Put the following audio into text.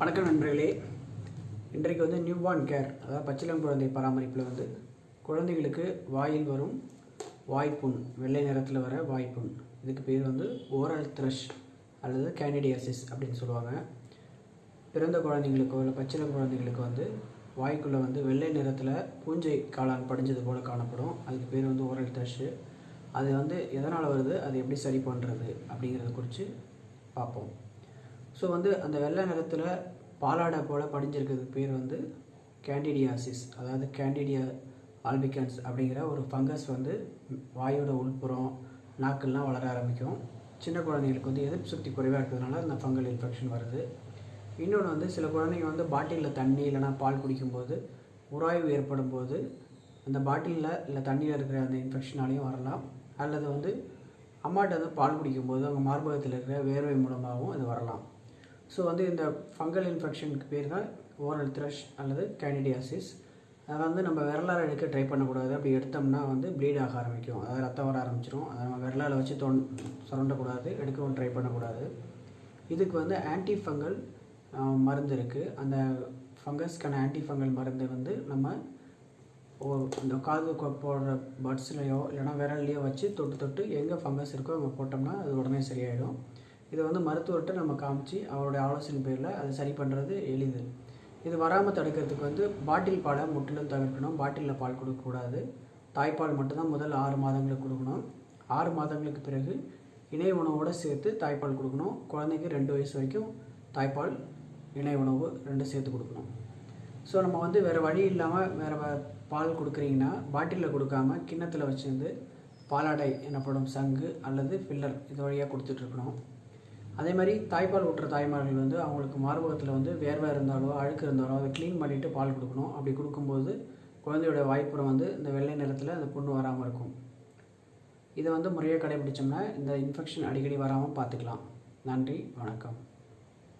வணக்கம் நண்பர்களே. இன்றைக்கு வந்து நியூபார்ன் கேர் அதாவது பச்சிளம் குழந்தை பராமரிப்பில் வந்து குழந்தைகளுக்கு வாயில் வரும் வாய்ப்புண் வெள்ளை நிறத்தில் வர வாய்ப்புண். இதுக்கு பேர் வந்து ஓரல் த்ரஷ் அல்லது கேண்டிடியாசிஸ் அப்படின்னு சொல்லுவாங்க. பிறந்த குழந்தைங்களுக்கோ இல்லை பச்சிளம் குழந்தைங்களுக்கு வந்து வாய்க்குள்ளே வந்து வெள்ளை நிறத்தில் பூஞ்சை காளான் படிஞ்சது போல் காணப்படும். அதுக்கு பேர் வந்து ஓரல் த்ரஷ்ஷு அது வந்து எதனால் வருது? அது எப்படி சரி பண்ணுறது அப்படிங்கிறத குறித்து பார்ப்போம். ஸோ வந்து அந்த வெள்ளை நிறத்தில் பாலாடை போல் படிஞ்சிருக்கிறதுக்கு பேர் வந்து கேண்டிடியாசிஸ் அதாவது கேண்டிடியா ஆல்பிகன்ஸ் அப்படிங்கிற ஒரு ஃபங்கஸ் வந்து வாயோட உள்புறம் நாக்கள்லாம் வளர ஆரம்பிக்கும். சின்ன குழந்தைங்களுக்கு வந்து எதிர்ப்பு சக்தி குறைவாக இருக்கிறதுனால அந்த ஃபங்கல் இன்ஃபெக்ஷன் வருது. இன்னொன்று வந்து சில குழந்தைங்க வந்து பாட்டிலில் தண்ணி இல்லைனா பால் குடிக்கும்போது உராய்வு ஏற்படும் போது அந்த பாட்டிலில் இல்லை தண்ணியில் இருக்கிற அந்த இன்ஃபெக்ஷனாலையும் வரலாம். அல்லது வந்து அம்மாட்ட வந்து பால் குடிக்கும்போது அவங்க மார்பகத்தில் இருக்கிற வேர்வை மூலமாகவும் இது வரலாம். ஸோ வந்து இந்த ஃபங்கல் இன்ஃபெக்ஷனுக்கு பேர் தான் ஓரல் த்ரஷ் அல்லது கேண்டிடியாசிஸ் அதை வந்து நம்ம விரலால் எடுக்க ட்ரை பண்ணக்கூடாது. அப்படி எடுத்தோம்னா வந்து ப்ளீட் ஆக ஆரம்பிக்கும். அதாவது ரத்தம் வர ஆரம்பிச்சிடும் அதை நம்ம விரலால் வச்சு தொன் சுரண்டக்கூடாது. எடுக்கவும் ட்ரை பண்ணக்கூடாது. இதுக்கு வந்து ஆன்டி ஃபங்கல் மருந்து இருக்குது அந்த ஃபங்கஸ்க்கான ஆன்டி ஃபங்கல் மருந்து வந்து நம்ம இந்த காது போடுற பட்ஸ்லையோ இல்லைனா விரல்லையோ வச்சு தொட்டு தொட்டு எங்கே ஃபங்கஸ் இருக்கோ அங்கே போட்டோம்னா அது உடனே சரியாயிடும். இதை வந்து மருத்துவர்கிட்ட நம்ம காமிச்சு அவருடைய ஆலோசனை பேரில் அதை சரி பண்ணுறது எளிது. இது வராமல் தடுக்கிறதுக்கு வந்து பாட்டில் பாலை முற்றிலும் தவிர்க்கணும். பாட்டிலில் பால் கொடுக்கக்கூடாது தாய்ப்பால் மட்டும்தான் முதல் ஆறு மாதங்களுக்கு கொடுக்கணும். ஆறு மாதங்களுக்கு பிறகு இணை உணவோடு சேர்த்து தாய்ப்பால் கொடுக்கணும். குழந்தைக்கு ரெண்டு வயசு வரைக்கும் தாய்ப்பால் இணை உணவு ரெண்டு சேர்த்து கொடுக்கணும். ஸோ நம்ம வந்து வேறு வழி இல்லாமல் வேறு பால் கொடுக்குறீங்கன்னா பாட்டிலில் கொடுக்காம கிண்ணத்தில் வச்சுருந்து பாலாடை எனப்படும் சங்கு அல்லது ஃபில்லர் இது வழியாக கொடுத்துட்ருக்கணும் அதே மாதிரி தாய்ப்பால் ஊட்டுற தாய்மார்கள் வந்து அவங்களுக்கு மார்பகத்தில் வந்து வேர்வை இருந்தாலோ அழுக்கு இருந்தாலோ அதை க்ளீன் பண்ணிவிட்டு பால் கொடுக்கணும். அப்படி கொடுக்கும்போது குழந்தையோட வாய்ப்புறம் வந்து இந்த வெள்ளை நிறத்தில் அந்த புண்ணு வராமல் இருக்கும். இதை வந்து முறையாக கடைபிடிச்சோம்னா இந்த இன்ஃபெக்ஷன் அடிக்கடி வராமல் பார்த்துக்கலாம் நன்றி வணக்கம்.